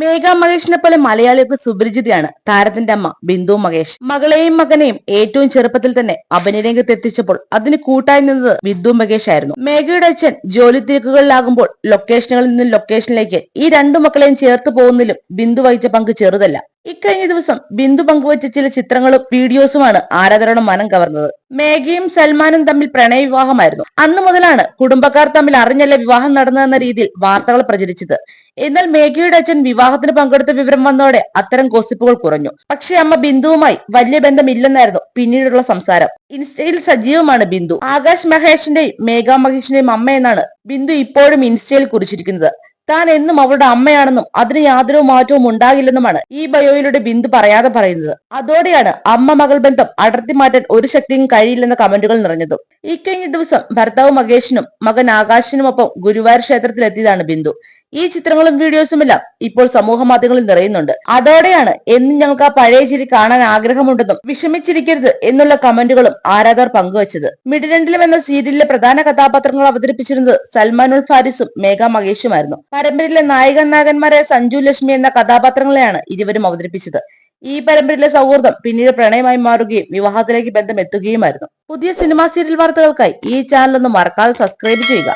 മേഘ മഹേഷിനെ പോലെ മലയാളികൾക്ക് സുപരിചിതയാണ് താരത്തിന്റെ അമ്മ ബിന്ദു മഹേഷ്. മകളെയും മകനെയും ഏറ്റവും ചെറുപ്പത്തിൽ തന്നെ അഭിനയരംഗത്ത് എത്തിച്ചപ്പോൾ അതിന് കൂട്ടായി നിന്നത് ബിന്ദു മഹേഷ് ആയിരുന്നു. മേഘയുടെ അച്ഛൻ ജോലി തിരക്കുകളിലാകുമ്പോൾ ലൊക്കേഷനുകളിൽ നിന്ന് ലൊക്കേഷനിലേക്ക് ഈ രണ്ടു മക്കളെയും ചേർത്ത് പോകുന്നതിലും ബിന്ദു വഹിച്ച പങ്ക് ചെറുതല്ല. ഇക്കഴിഞ്ഞ ദിവസം ബിന്ദു പങ്കുവച്ച ചില ചിത്രങ്ങളും വീഡിയോസുമാണ് ആരാധകരുടെ മനം കവർന്നത്. മേഘയും സൽമാനും തമ്മിൽ പ്രണയ വിവാഹമായിരുന്നു അന്നു മുതലാണ് കുടുംബക്കാർ തമ്മിൽ അറിഞ്ഞല്ല വിവാഹം നടന്നതെന്ന രീതിയിൽ വാർത്തകൾ പ്രചരിച്ചത്. എന്നാൽ മേഘയുടെ അച്ഛൻ വിവാഹത്തിന് പങ്കെടുത്ത വിവരം വന്നതോടെ അത്തരം ഗോസിപ്പുകൾ കുറഞ്ഞു. പക്ഷേ അമ്മ ബിന്ദുവുമായി വലിയ ബന്ധമില്ലെന്നായിരുന്നു പിന്നീടുള്ള സംസാരം. ഇൻസ്റ്റയിൽ സജീവമാണ് ബിന്ദു. ആകാശ് മഹേഷിന്റെയും മേഘ മഹേഷിന്റെയും അമ്മ എന്നാണ് ബിന്ദു ഇപ്പോഴും ഇൻസ്റ്റയിൽ കുറിച്ചിരിക്കുന്നത്. താൻ എന്നും അവളുടെ അമ്മയാണെന്നും അതിന് യാതൊരു മാറ്റവും ഉണ്ടാകില്ലെന്നുമാണ് ഈ ബയോയിലൂടെ ബിന്ദു പറയാതെ പറയുന്നത്. അതോടെയാണ് അമ്മ മകൾ ബന്ധം അടർത്തി മാറ്റാൻ ഒരു ശക്തിയും കഴിയില്ലെന്ന കമന്റുകൾ നിറഞ്ഞതും. ഇക്കഴിഞ്ഞ ദിവസം ഭർത്താവ് മകേഷിനും മകൻ ആകാശിനുമൊപ്പം ഗുരുവായൂർ ക്ഷേത്രത്തിലെത്തിയതാണ് ബിന്ദു. ഈ ചിത്രങ്ങളും വീഡിയോസും എല്ലാം ഇപ്പോൾ സമൂഹ മാധ്യമങ്ങളിൽ നിറയുന്നുണ്ട്. അതോടെയാണ് എന്നും ഞങ്ങൾക്ക് ആ പഴയ ചിരി കാണാൻ ആഗ്രഹമുണ്ടെന്നും വിഷമിച്ചിരിക്കരുത് എന്നുള്ള കമന്റുകളും ആരാധകർ പങ്കുവച്ചത്. മിഡിരണ്ടിലും എന്ന സീരിയലിലെ പ്രധാന കഥാപാത്രങ്ങൾ അവതരിപ്പിച്ചിരുന്നത് സൽമാൻ ഉൽ ഫാരിസും മേഘ മഹേഷുമായിരുന്നു പരമ്പരയിലെ നായക നായകന്മാരായ സഞ്ജു ലക്ഷ്മി എന്ന കഥാപാത്രങ്ങളെയാണ് ഇരുവരും അവതരിപ്പിച്ചത്. ഈ പരമ്പരയിലെ സൗഹൃദം പിന്നീട് പ്രണയമായി മാറുകയും വിവാഹത്തിലേക്ക് ബന്ധം എത്തുകയുമായിരുന്നു. പുതിയ സിനിമാ സീരിയൽ വാർത്തകൾക്കായി ഈ ചാനൽ ഒന്ന് മറക്കാതെ സബ്സ്ക്രൈബ് ചെയ്യുക.